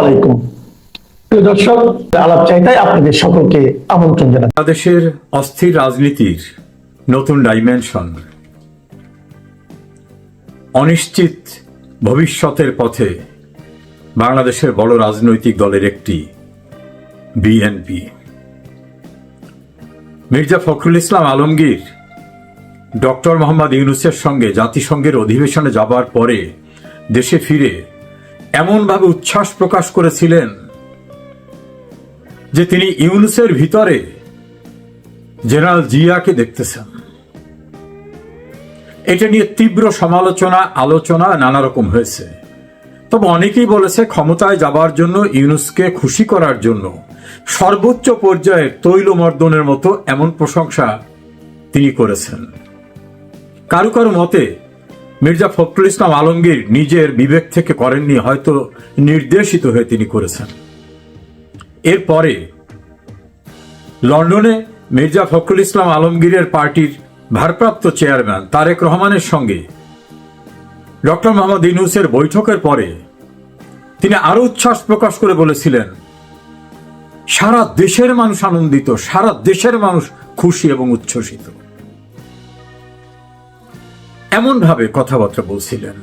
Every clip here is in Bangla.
আলাইকুম। প্রিয় দর্শক, আলাপ চাইতাই আপনাদের সকলকে আমন্ত্রণ জানাই। বাংলাদেশের অস্থির রাজনীতির নতুন ডাইমেনশন অনিশ্চিত ভবিষ্যতের পথে বাংলাদেশের বড় রাজনৈতিক দলের একটি বিএনপি। মির্জা ফখরুল ইসলাম আলমগীর, ডক্টর মোহাম্মদ ইউনুসের সঙ্গে জাতিসংঘের অধিবেশনে যাবার পরে দেশে ফিরে এমনভাবে উচ্ছ্বাস প্রকাশ করেছিলেন যে তিনি ইউনুসের ভিতরে জেনারেল জিয়াকে দেখতেছেন। এটা নিয়ে তীব্র সমালোচনা, আলোচনা নানা রকম হয়েছে। তবে অনেকেই বলেছে ক্ষমতায় যাবার জন্য, ইউনুসকে খুশি করার জন্য সর্বোচ্চ পর্যায়ের তৈলমর্দনের মতো এমন প্রশংসা তিনি করেছেন। কারও কারও মতে মির্জা ফখরুল ইসলাম আলমগীর নিজের বিবেক থেকে করেননি, হয়তো নির্দেশিত হয়ে তিনি করেছেন। এরপরে লন্ডনে মির্জা ফখরুল ইসলাম আলমগীরের পার্টির ভারপ্রাপ্ত চেয়ারম্যান তারেক রহমানের সঙ্গে ডক্টর মোহাম্মদ ইউনুসের বৈঠকের পরে তিনি আরও উচ্ছ্বাস প্রকাশ করে বলেছিলেন, সারা দেশের মানুষ আনন্দিত, সারা দেশের মানুষ খুশি এবং উচ্ছ্বসিত। এমন ভাবে কথাবার্তা বলছিলেন।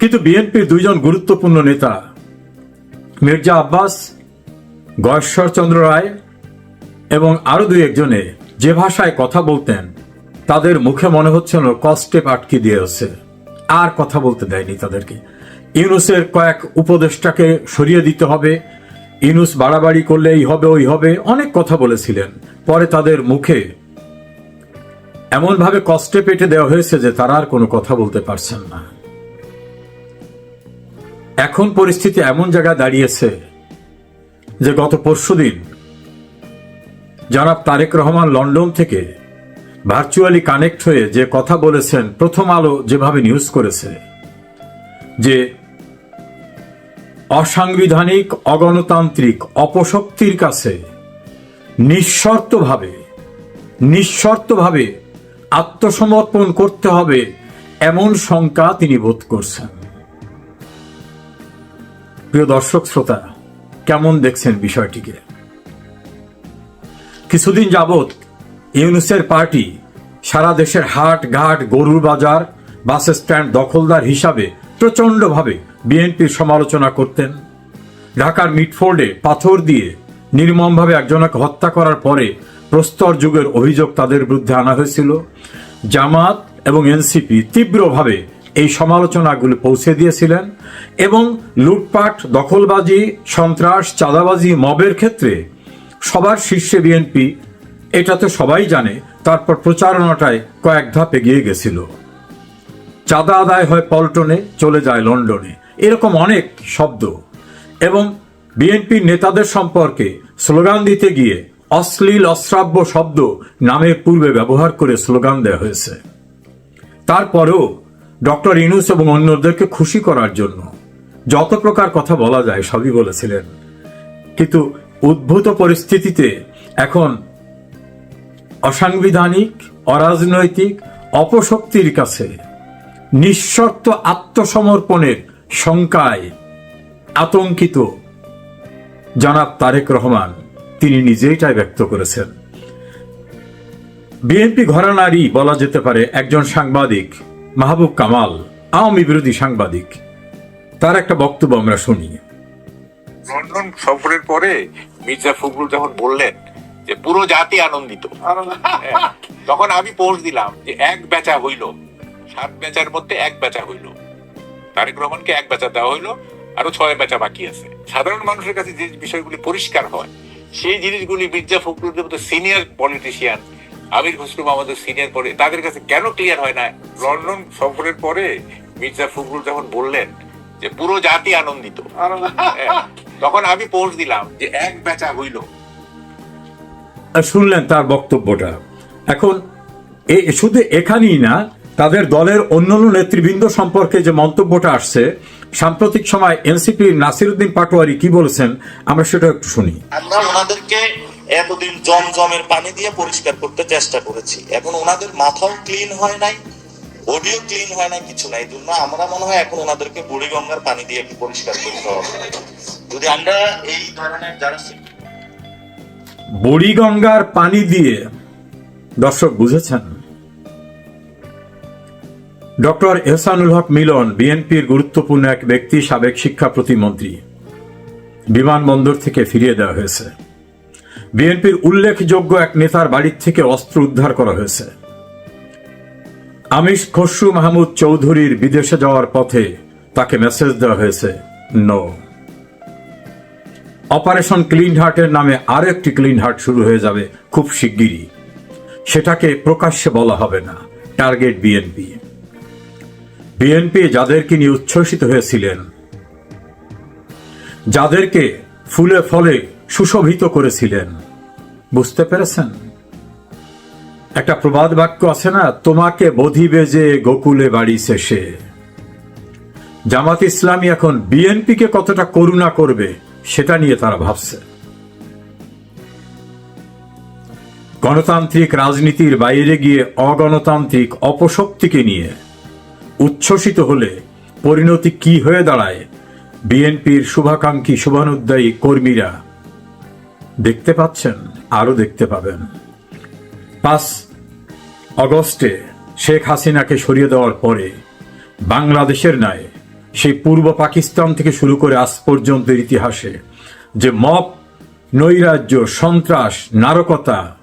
কিন্তু বিএনপির দুইজন গুরুত্বপূর্ণ নেতা, মির্জা আব্বাস, গয়েশ্বর চন্দ্র রায় এবং আরও দুই একজনে যে ভাষায় কথা বলতেন, তাদের মুখে মনে হচ্ছিল কষ্টে আটকে দিয়েছে। আর কথা বলতে দেয়নি তাদেরকে। ইউনুসের কয়েক উপদেষ্টাকে সরিয়ে দিতে হবে। ইউনুস বাড়াবাড়ি করলে এই হবে, ওই হবে। অনেক কথা বলেছিলেন। পরে তাদের মুখে এমনভাবে কষ্টে পেটে দেওয়া হয়েছে যে তারা আর কোনো কথা বলতে পারছেন না। এখন পরিস্থিতি এমন জায়গায় দাঁড়িয়েছে যে গত পরশুদিন জনাব তারেক রহমান লন্ডন থেকে ভার্চুয়ালি কানেক্ট হয়ে যে কথা বলেছেন, প্রথম আলো যেভাবে নিউজ করেছে, যে অসাংবিধানিক, অগণতান্ত্রিক, অপশক্তির কাছে নিঃশর্তভাবে নিঃশর্তভাবে আত্মসমর্পণ করতে হবে এমন শঙ্কা তিনি বোধ করছেন। প্রিয় দর্শক শ্রোতা, কেমন দেখছেন বিষয়টিকে? কিছুদিন যাবৎ ইউনুসের পার্টি সারা দেশের হাট, ঘাট, গরুর বাজার, বাস স্ট্যান্ড দখলদার হিসাবে প্রচণ্ডভাবে বিএনপির সমালোচনা করতেন। ঢাকার মিটফোর্ডে পাথর দিয়ে নির্মমভাবে একজনকে হত্যা করার পরে প্রস্তর যুগের অভিযোগ তাদের বিরুদ্ধে আনা হয়েছিল। জামাত এবং এনসিপি তীব্রভাবে এই সমালোচনাগুলি পৌঁছে দিয়েছিলেন এবং লুটপাট, দখলবাজি, সন্ত্রাস, চাঁদাবাজি, মবের ক্ষেত্রে সবার শীর্ষে বিএনপি, এটা তো সবাই জানে, তারপর প্রচারণাটায় কয়েক ধাপ এগিয়ে গেছিল। চাঁদা আদায় হয় পল্টনে, চলে যায় লন্ডনে। এরকম অনেক শব্দ। এবং বিএনপির নেতাদের সম্পর্কে স্লোগান দিতে গিয়ে অশ্লীল অশ্রাব্য শব্দ নামের পূর্বে ব্যবহার করে স্লোগান দেওয়া হয়েছে। তারপরেও ডক্টর ইনুস এবং অন্যদেরকে খুশি করার জন্য যত প্রকার কথা বলা যায় সবই বলেছিলেন। কিন্তু উদ্ভূত পরিস্থিতিতে এখন অসাংবিধানিক, অরাজনৈতিক, অপশক্তির কাছে নিঃশর্ত আত্মসমর্পণের শঙ্কায় আতঙ্কিত। জনাব তারেক রহমান। তিনি নিজেইটাই ব্যক্ত করেছেন। বিএনপি ঘরানারই বলা যেতে পারে একজন সাংবাদিক, মাহবুব কামাল, আওয়ামী বিরোধী সাংবাদিক। তার একটা বক্তব্য আমরা শুনি। লন্ডন সফরের পরে মির্জা ফখরুল যখন বললেন যে পুরো জাতি আনন্দিত, তখন আমি পোস্ট দিলাম যে এক বেচা হইল, সাত বেচার মধ্যে এক বেচা হইল। তারেক রহমানকে এক বেচা দেওয়া হইল, আরও ছয় বেচা বাকি আছে। সাধারণ মানুষের কাছে যে বিষয়গুলি পরিষ্কার হয় সেই জিনিসগুলি মির্জা ফখরুলের মতো সিনিয়র পলিটিশিয়ান আমির খসরু আমাদের সিনিয়র পরে তাদের কাছে কেন ক্লিয়ার হয় না? লন্ডন সফরের পরে মির্জা ফখরুল যখন বললেন যে পুরো জাতি আনন্দিত হ্যাঁ, তখন আমি পোস্ট দিলাম যে এক বেচা হইল। শুনলেন তার বক্তব্যটা। এখন এ- শুধু এখানেই না তাদের দলের অন্যান্য নেতৃবৃন্দ সম্পর্কে যে মন্তব্যটা আসছে সাম্প্রতিক সময় এনসিপির নাসিরুদ্দিন পাটোয়ারি কি বলেছেন আমরা সেটা একটু শুনি। আমরা ওনাদেরকে এতদিন জমজমের পানি দিয়ে পরিষ্কার করতে চেষ্টা করেছি। এখন ওনাদের মাথাও ক্লিন হয় নাই বডিও ক্লিন হয় নাই কিছু নাই। জন্য আমরা মনে হয় এখন ওনাদেরকে বুড়িগঙ্গার পানি দিয়ে একটু পরিষ্কার করতে হবে। যদি আমরা এই ধরনের যারা বুড়িগঙ্গার পানি দিয়ে দর্শক বুঝেছেন ডক্টর এহসানুল হক মিলন, বিএনপির গুরুত্বপূর্ণ এক ব্যক্তি, সাবেক শিক্ষা প্রতিমন্ত্রী। বিমানবন্দর থেকে ফিরিয়ে দেওয়া হয়েছে। বিএনপির উল্লেখযোগ্য এক নেতার বাড়ির থেকে অস্ত্র উদ্ধার করা হয়েছে। আমিষ খসরু মাহমুদ চৌধুরীর বিদেশে যাওয়ার পথে তাকে মেসেজ দেওয়া হয়েছে, নো। অপারেশন ক্লিন হার্টের নামে আরও একটি ক্লিন হার্ট শুরু হয়ে যাবে খুব শিগগিরই। সেটাকে প্রকাশ্যে বলা হবে না। Target BNP. বিএনপি যাদেরকে নিয়ে উচ্ছ্বসিত হয়েছিলেন, যাদেরকে ফুলে ফলে সুশোভিত করেছিলেন। বুঝতে পেরেছেন? একটা প্রবাদ বাক্য আছে না, তোমাকে বধিবে যে গোকুলে বাড়ি শেষে। জামাত ইসলামী এখন বিএনপিকে কতটা করুণা করবে, সেটা নিয়ে তারা ভাবছে। গণতান্ত্রিক রাজনীতির বাইরে গিয়ে অগণতান্ত্রিক অপশক্তিকে নিয়ে উচ্ছ্বসিত হলে পরিণতি কি হয়ে দাঁড়ায়? বিএনপির শুভাকাঙ্ক্ষী শুভানুদ্দায়ী কর্মীরা দেখতে পাচ্ছেন আরও দেখতে পাবেন। পাঁচ অগস্টে শেখ হাসিনাকে সরিয়ে দেওয়ার পরে বাংলাদেশের ন্যায় সেই পূর্ব পাকিস্তান থেকে শুরু করে আজ পর্যন্তের ইতিহাসে যে মপ নৈরাজ্য, সন্ত্রাস, নারকতা,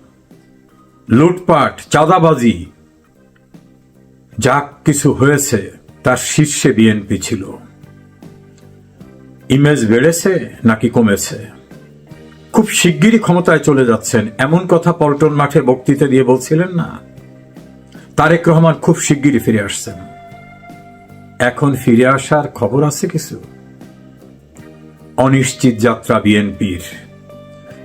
লুটপাট, চাঁদাবাজি যা কিছু হয়েছে তার শীর্ষে বিএনপি ছিল। ইমেজ বেড়েছে নাকি কমেছে? খুব শিগগিরই ক্ষমতায় চলে যাচ্ছেন। এমন কথা পল্টন মাঠে বক্তৃতা দিয়ে বলছিলেন না? তারেক রহমান খুব শিগগিরই ফিরে আসছেন। এখন ফিরে আসার খবর আছে কিছু? অনিশ্চিত যাত্রা বিএনপির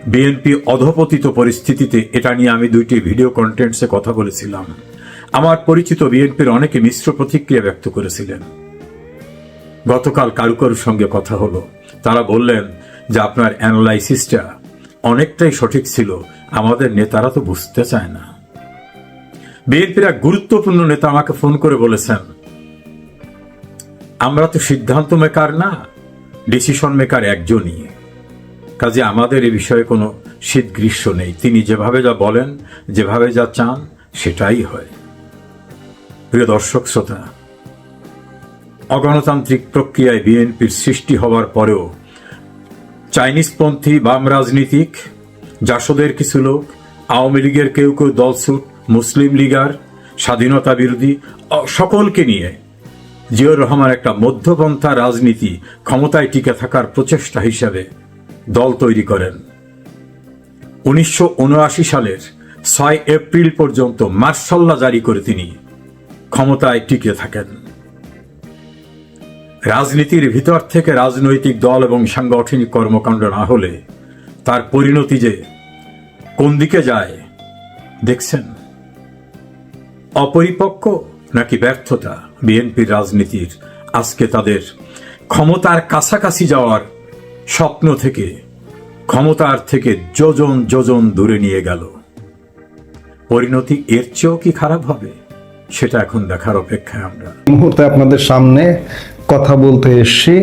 বিএনপি অধপতিত পরিস্থিতিতে এটা নিয়ে আমি দুইটি ভিডিও কন্টেন্টসে কথা বলেছিলাম। আমার পরিচিত বিএনপির অনেকে মিশ্র প্রতিক্রিয়া ব্যক্ত করেছিলেন। গতকাল কারু কারুর সঙ্গে কথা হলো। তারা বললেন যে, আপনার অ্যানালাইসিসটা অনেকটাই সঠিক ছিল। আমাদের নেতারা তো বুঝতে চায় না। বিএনপির এক গুরুত্বপূর্ণ নেতা আমাকে ফোন করে বলেছেন, আমরা তো সিদ্ধান্ত মেকার না ডিসিশন মেকার একজনই। কাজে আমাদের এ বিষয়ে কোনো শীত গ্রীষ্ম নেই। তিনি যেভাবে যা বলেন, যেভাবে যা চান, সেটাই হয়। প্রিয় দর্শক শ্রোতা, অগণতান্ত্রিক প্রক্রিয়ায় বিএনপির সৃষ্টি হওয়ার পরেও চাইনিজপন্থী বাম রাজনীতিক, জাসদের কিছু লোক, আওয়ামী লীগের কেউ কেউ দলছুট মুসলিম লীগার, স্বাধীনতা বিরোধী সকলকে নিয়ে জিয়র রহমান একটা মধ্যপন্থা রাজনীতি ক্ষমতায় টিকে থাকার প্রচেষ্টা হিসাবে দল তৈরি করেন। উনিশশো উনআশি সালের ছয় এপ্রিল পর্যন্ত মার্শাল্লা জারি করে তিনি ক্ষমতায় টিকে থাকেন। রাজনীতির ভিতর থেকে রাজনৈতিক দল এবং সাংগঠনিক কর্মকাণ্ড না হলে তার পরিণতি যে কোন দিকে যায়, দেখছেন? অপরিপক্ক নাকি ব্যর্থতা বিএনপির রাজনীতির আজকে তাদের ক্ষমতার কাছাকাছি যাওয়ার স্বপ্ন থেকে, ক্ষমতার থেকে যোজন যোজন দূরে নিয়ে গেল। পরিণতি এর চেয়েও কি খারাপ হবে? সেটা এখন দেখার অপেক্ষায় আমরা। মুহূর্তে আপনাদের সামনে কথা বলতে এসছি,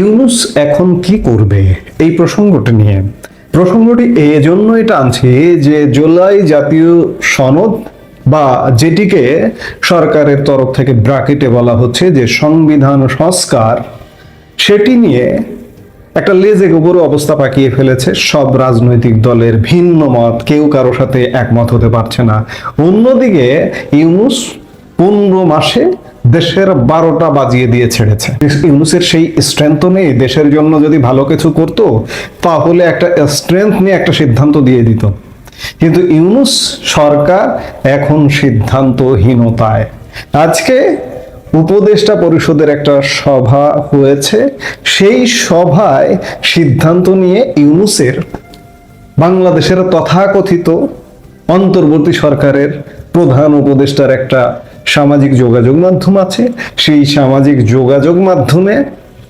ইউনুস এখন কি করবে এই প্রসঙ্গটি নিয়ে। প্রসঙ্গটি এই জন্য এটা আনছি যে জুলাই জাতীয় সনদ বা যেটিকে সরকারের তরফ থেকে ব্রাকেটে বলা হচ্ছে যে সংবিধান সংস্কার, সেটি নিয়ে একটা লেজে গোবর অবস্থা পাকিয়ে ফেলেছে। সব রাজনৈতিক দলের ভিন্ন মত, কেউ কারও সাথে একমত হতে পারছে না। অন্যদিকে ইউনুস পনেরো মাসে দেশের বারোটা বাজিয়ে দিয়ে ছেড়েছে। ইউনুসের সেই স্ট্রেংথ নেই, দেশের জন্য যদি ভালো কিছু করতো, তাহলে একটা স্ট্রেংথ নিয়ে একটা সিদ্ধান্ত দিয়ে দিত। কিন্তু ইউনুস সরকার এখন সিদ্ধান্তহীনতায়। আজকে উপদেষ্টা পরিষদের একটা সভা হয়েছে। সেই সভায় সিদ্ধান্ত নিয়ে ইউনুসের বাংলাদেশের তথাকথিত অন্তর্বর্তী সরকারের প্রধান উপদেষ্টার একটা সামাজিক যোগাযোগ মাধ্যম আছে। সেই সামাজিক যোগাযোগ মাধ্যমে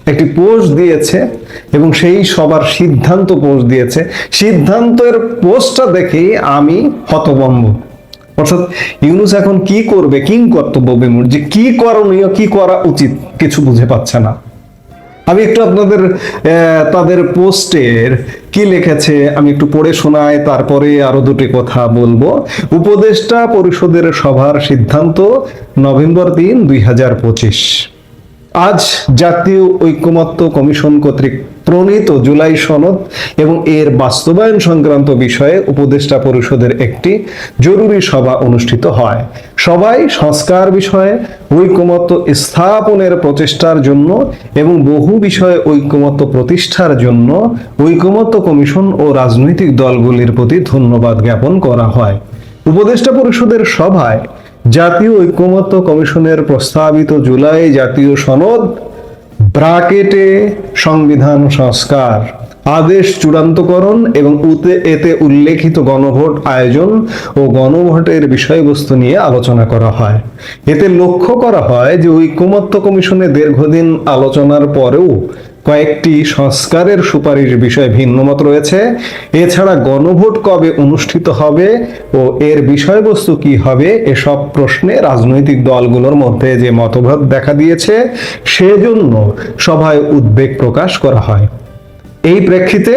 একটি পোস্ট দিয়েছে এবং সেই সবার সিদ্ধান্ত পোস্ট দিয়েছে। সিদ্ধান্তের পোস্টটা দেখেই আমি হতভম্ব। অর্থাৎ ইউনুস এখন কি করবে, কিং কর্তব্য বিমূর যে কি করণীয়, কি করা উচিত, কিছু বুঝে পাচ্ছে না। আমি একটু আপনাদের তাদের পোস্টের কি লেখেছে, আমি একটু পড়ে শোনাই, তারপরে আরও দুটি কথা বলব। উপদেষ্টা পরিষদের সভার সিদ্ধান্ত নভেম্বর দিন দুই হাজার পঁচিশ। আজ জাতীয় ঐক্যমত্য কমিশন কর্তৃক প্রণীত জুলাই সনদ এবং এর বাস্তবায়ন সংক্রান্ত বিষয়ে উপদেষ্টা পরিষদের একটি জরুরি সভা অনুষ্ঠিত হয়। সবাই সংস্কার বিষয়ে ঐক্যমত্য স্থাপনের প্রচেষ্টার জন্য এবং বহু বিষয়ে ঐক্যমত্য প্রতিষ্ঠার জন্য ঐক্যমত্য কমিশন ও রাজনৈতিক দলগুলির প্রতি ধন্যবাদ জ্ঞাপন করা হয়। উপদেষ্টা পরিষদের সভায় জাতীয় ঐক্যমত্য কমিশনের প্রস্তাবিত জুলাই জাতীয় সনদ, ব্রাকেটে সংবিধান সংস্কার, আদেশ চূড়ান্তকরণ এবং উতে, এতে উল্লেখিত গণভোট আয়োজন ও গণভোটের বিষয়বস্তু নিয়ে আলোচনা করা হয়। এতে লক্ষ্য করা হয় যে ঐক্যমত্য কমিশনে দীর্ঘদিন আলোচনার পরেও কয়েকটি সংস্কারের সুপারিশ বিষয়ে ভিন্নমত রয়েছে। এছাড়া গণভোট কবে অনুষ্ঠিত হবে ও এর বিষয়বস্তু কি হবে, এসব প্রশ্নে রাজনৈতিক দলগুলোর মধ্যে যে মতভেদ দেখা দিয়েছে, সেজন্য সভায় উদ্বেগ প্রকাশ করা হয়। এই প্রেক্ষিতে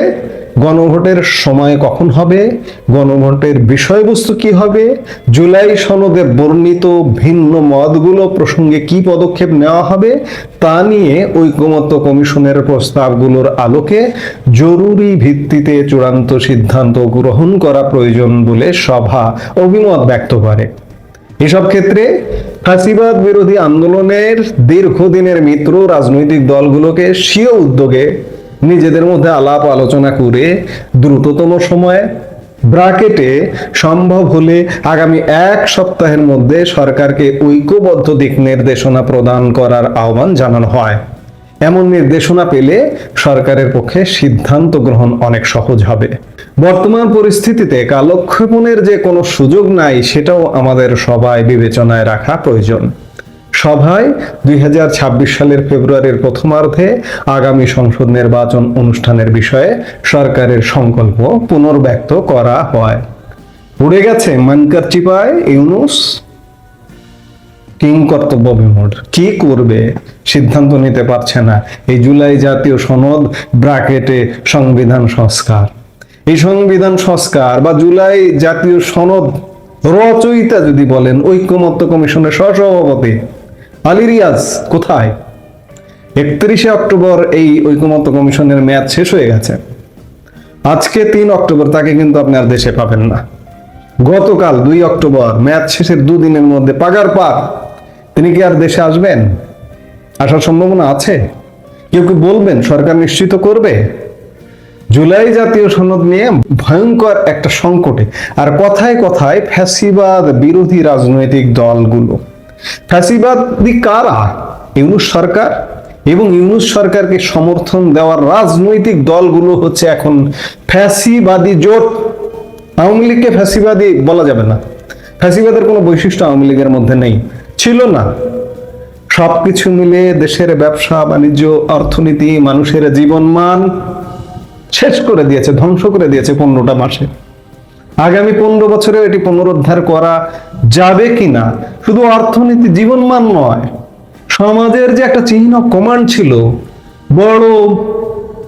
গণভোটের সময় কখন হবে? গণভোটের বিষয়বস্তু কি হবে? জুলাই সনদে বর্ণিত ভিন্ন মতগুলো প্রসঙ্গে কি পদক্ষেপ নেওয়া হবে? তা নিয়ে ঐকমত্য কমিশনের প্রস্তাবগুলোর আলোকে জরুরি ভিত্তিতে চূড়ান্ত সিদ্ধান্ত গ্রহণ করা প্রয়োজন বলে সভা অভিমত ব্যক্ত করে। এসব ক্ষেত্রে ফাঁসিবাদ বিরোধী আন্দোলনের দীর্ঘদিনের মিত্র রাজনৈতিক দলগুলোকে স্বীয় উদ্যোগে নিজেদের মধ্যে আলাপ আলোচনা করে দ্রুততম সময়ে ব্রাকেটে সম্ভব হলে আগামী এক সপ্তাহের মধ্যে সরকারকে ঐক্যবদ্ধ দিক নির্দেশনা প্রদান করার আহ্বান জানানো হয়। এমন নির্দেশনা পেলে সরকারের পক্ষে সিদ্ধান্ত গ্রহণ অনেক সহজ হবে। বর্তমান পরিস্থিতিতে কালক্ষেপণের যে কোনো সুযোগ নাই, সেটাও আমাদের সবাই বিবেচনায় রাখা প্রয়োজন। সভায় দুই হাজার ছাব্বিশ সালের ফেব্রুয়ারির প্রথমার্ধে আগামী সংসদ নির্বাচন অনুষ্ঠানের বিষয়ে সরকারের সংকল্প পুনর্ব্যক্ত করা হয়। উড়ে গেছে মানকার চিপায়, ইউনুস। কিং কর্তব্য বিমূঢ়। কি করবে? সিদ্ধান্ত নিতে পারছে না। এই জুলাই জাতীয় সনদ ব্রাকেটে সংবিধান সংস্কার। এই সংবিধান সংস্কার বা জুলাই জাতীয় সনদ রচয়িতা যদি বলেন, ঐক্যমত্য কমিশনের সহসভাপতি। আলী রিয়াজ কোথায়? একত্রিশে অক্টোবর এই ঐক্যমত্য কমিশনের মেয়াদ শেষ হয়ে গেছে। আজকে তিন অক্টোবর, তাকে কিন্তু আপনি আর দেশে পাবেন না। গতকাল দুই অক্টোবর ম্যাচ শেষের দুদিনের মধ্যে পাগার পার তিনি কি আর দেশে আসবেন? আসার সম্ভাবনা আছে? কেউ কি বলবেন, সরকার নিশ্চিত করবে? জুলাই জাতীয় সনদ নিয়ে ভয়ঙ্কর একটা সংকটে। আর কথায় কথায় ফ্যাসিবাদ বিরোধী রাজনৈতিক দলগুলো। ফ্যাসিবাদী কারা? ইউনুস সরকার এবং ইউনুস সরকারকে সমর্থন দেওয়ার রাজনৈতিক দলগুলো হচ্ছে এখন ফ্যাসিবাদী জোট। আওয়ামী লীগকে ফ্যাসিবাদী বলা যাবে না। ফ্যাসিবাদের কোনো বৈশিষ্ট্য আওয়ামী লীগের মধ্যে নেই। ছিল না। সবকিছু মিলে দেশের ব্যবসা, বাণিজ্য, অর্থনীতি, মানুষের জীবনমান শেষ করে দিয়েছে, ধ্বংস করে দিয়েছে পনেরোটা মাসে। আগামী পনেরো বছরে এটি পুনরুদ্ধার করা যাবে কিনা? শুধু অর্থনীতি জীবনমান নয়, সমাজের যে একটা চিহ্ন কমান্ড ছিল, বড়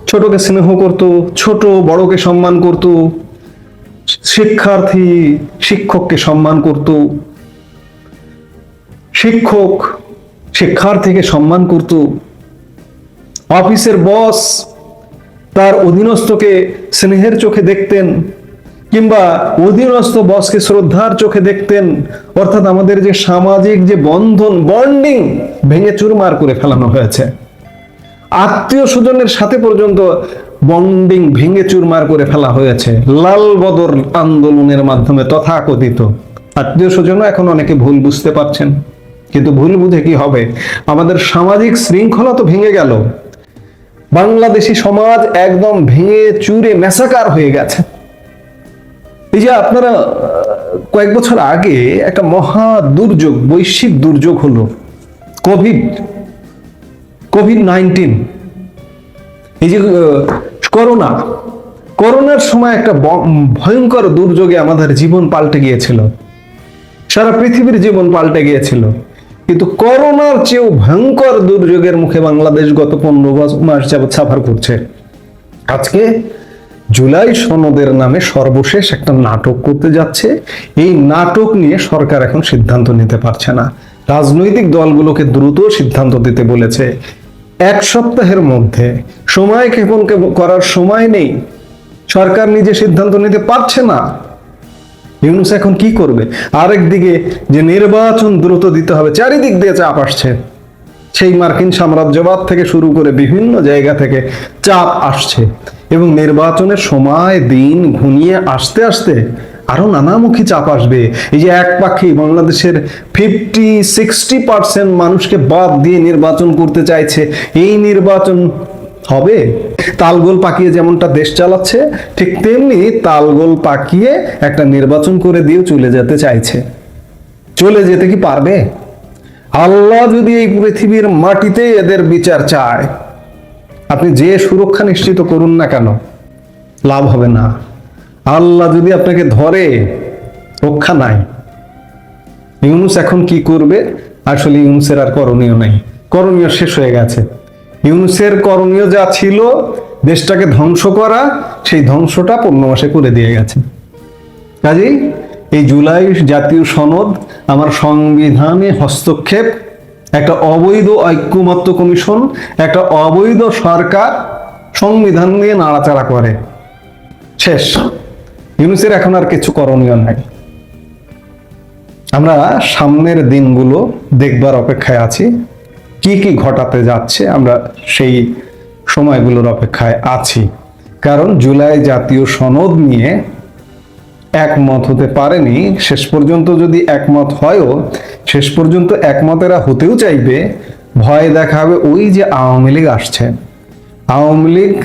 ছোটকে স্নেহ করত, ছোট বড়কে সম্মান করত, শিক্ষার্থী, শিক্ষককে সম্মান করত, শিক্ষক, শিক্ষার্থীকে সম্মান করত, অফিসের বস তার অধীনস্থকে স্নেহের চোখে দেখতেন কিংবা অধীনস্থ বসকে শ্রদ্ধার চোখে দেখতেন, অর্থাৎ আমাদের যে সামাজিক যে বন্ধন, বন্ডিং ভেঙে চুরমার করে ফেলানো হয়েছে। আত্মীয় স্বজনের সাথে পর্যন্ত বন্ডিং ভেঙে চুরমার করে ফেলা হয়েছে। লাল বদর আন্দোলনের মাধ্যমে তথাকথিত। আত্মীয় স্বজনও এখন অনেকে ভুল বুঝতে পারছেন। কিন্তু ভুল বুঝে কি হবে? আমাদের সামাজিক শৃঙ্খলা তো ভেঙে গেল। বাংলাদেশি সমাজ একদম ভেঙে চুরে মেসাকার হয়ে গেছে। এই যে আপনারা কয়েক বছর আগে একটা মহা দুর্যোগ, বৈশ্বিক দুর্যোগ হলো কোভিড কোভিড নাইন্টিন এই যে করোনা। করোনার সময় একটা ভয়ঙ্কর দুর্যোগে আমাদের জীবন পাল্টে গিয়েছিল। সারা পৃথিবীর জীবন পাল্টে গিয়েছিল। কিন্তু করোনার চেয়েও ভয়ঙ্কর দুর্যোগের মুখে বাংলাদেশ গত পনেরো মাস যাবৎ সাফার করছে। আজকে জুলাই সনদের নামে সর্বশেষ একটা নাটক করতে যাচ্ছে। এই নাটক নিয়ে সরকার এখন সিদ্ধান্ত নিতে পারছে না। রাজনৈতিক দলগুলোকে দ্রুত সিদ্ধান্ত দিতে বলেছে। এক সপ্তাহের মধ্যে। সময় ক্ষেপণ করার সময় নেই। সরকার নিজে সিদ্ধান্ত নিতে পারছে না। ইউনুস এখন কি করবে? আরেক দিকে যে নির্বাচন দ্রুত দিতে হবে, চারিদিক দিয়ে চাপ আসছে। সেই মার্কিন সাম্রাজ্যবাদ থেকে শুরু করে বিভিন্ন জায়গা থেকে চাপ আসছে। এবং নির্বাচনের সময়, দিন ঘনিয়ে আসতে আসতে আরও নানামুখী চাপ আসবে। এই যে এক পাখি বাংলাদেশের ফিফটি সিক্সটি পার্সেন্ট মানুষকে বাদ দিয়ে নির্বাচন করতে চাইছে, এই নির্বাচন হবে? তালগোল পাকিয়ে যেমনটা দেশ চালাচ্ছে, ঠিক তেমনি তালগোল পাকিয়ে একটা নির্বাচন করে দিয়েও চলে যেতে চাইছে। চলে যেতে কি পারবে? আল্লাহ যদি এই পৃথিবীর মাটিতে এদের বিচার চায় আপনি যে সুরক্ষা নিশ্চিত করুন না কেন, লাভ হবে না। আল্লাহ যদি আপনাকে ধরে, রক্ষা নাই। ইউনুস এখন কি করবে? আসলে ইউনুসের আর করণীয় নাই। করণীয় শেষ হয়ে গেছে। ইউনুসের করণীয় যা ছিল, দেশটাকে ধ্বংস করা, সেই ধ্বংসটা পনেরো মাসে করে দিয়ে গেছে। কাজেই এই জুলাই জাতীয় সনদ আমার সংবিধানে হস্তক্ষেপ একটা অবৈধ ঐক্যমত্য কমিশন, একটা অবৈধ সরকার সংবিধান নিয়ে নাড়াচাড়া করে। শেষ। ইউনুসের এখন আর কিছু করণীয় নাই। আমরা সামনের দিনগুলো দেখবার অপেক্ষায় আছি। কি কি ঘটাতে যাচ্ছে আমরা সেই সময়গুলোর অপেক্ষায় আছি। কারণ জুলাই জাতীয় সনদ নিয়ে একমত হতে পারেনি, শেষ পর্যন্ত যদি একমত হয়ও, শেষ পর্যন্ত একমতেরা হতেও চাইবে, ভয় দেখাবে ওই যে আওয়ামী লীগ আসছে। আওয়ামী লীগ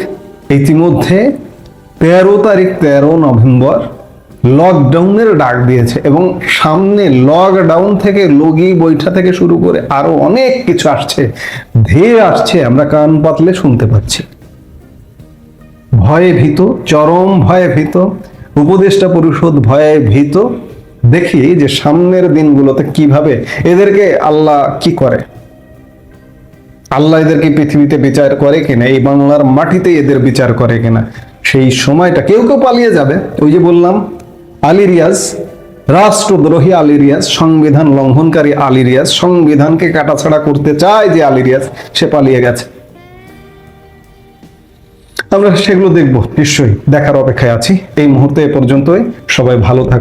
ইতিমধ্যে তেরো তারিখ তেরো নভেম্বর লকডাউনের ডাক দিয়েছে এবং সামনে লকডাউন থেকে লগি বৈঠা থেকে শুরু করে আরও অনেক কিছু আসছে, ধেয়ে আসছে আমরা কান পাতলে শুনতে পাচ্ছি। ভয়ে ভীত, চরম ভয়ে ভীত উপদেষ্টা পরিষদ ভয়ে ভীত। দেখি যে সামনের দিনগুলোতে কীভাবে এদেরকে আল্লাহ কি করে? আল্লাহ এদেরকে পৃথিবীতে বিচার করে কিনা, এই বাংলার মাটিতে এদের বিচার করে কিনা, সেই সময়টা কেউ কেউ পালিয়ে যাবে। ওই যে বললাম, আলী রিয়াজ, রাষ্ট্রদ্রোহী আলী রিয়াজ, সংবিধান লঙ্ঘনকারী আলী রিয়াজ, সংবিধানকে কাটাছাড়া করতে চায় যে আলী রিয়াজ, সে পালিয়ে গেছে। আমরা সেগুলো দেখব নিশ্চয়ই। দেখার অপেক্ষায় আছি। এই মুহূর্তে এ পর্যন্তই। সবাই ভালো থাকুন।